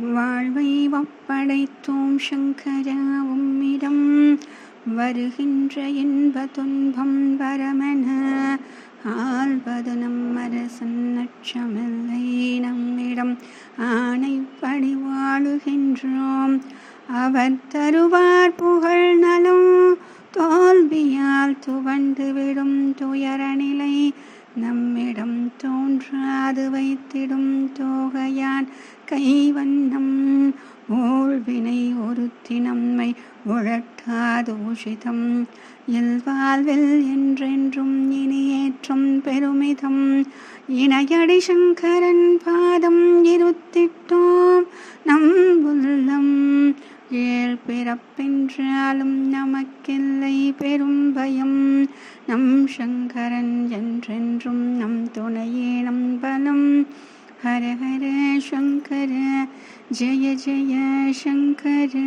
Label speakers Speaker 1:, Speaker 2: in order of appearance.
Speaker 1: வாழ்வை ஒப்படைத்தோம் சங்கரா உம்மிடம் வருகின்ற இன்ப துன்பம் வரமென ஆள்வது நம் அரசன் நட்சமில்லை நம்மிடம் ஆணைப்படி வாழுகின்றோம். அவர் தருவார் புகழ் நலம். தோல்வியால் துவண்டு விடும் துயர நிலை நம்மிடம் தோன்றாது வைத்திடும் தோகையான் கைவண்ணம். ஊழ்வினை ஒருத்தி நம்மை உழட்டாது உஷிதம் இல்வாழ்வில் என்றென்றும் இனியேற்றும் பெருமிதம். இணையடி சங்கரன் பாதம் பிறப்பென்றாலும் நமக்கில்லை பெரும் பயம். நம் சங்கரன் என்றென்றும் நம் துணையே நம் பலம். ஹர ஹர சங்கர ஜெய ஜெய சங்கர.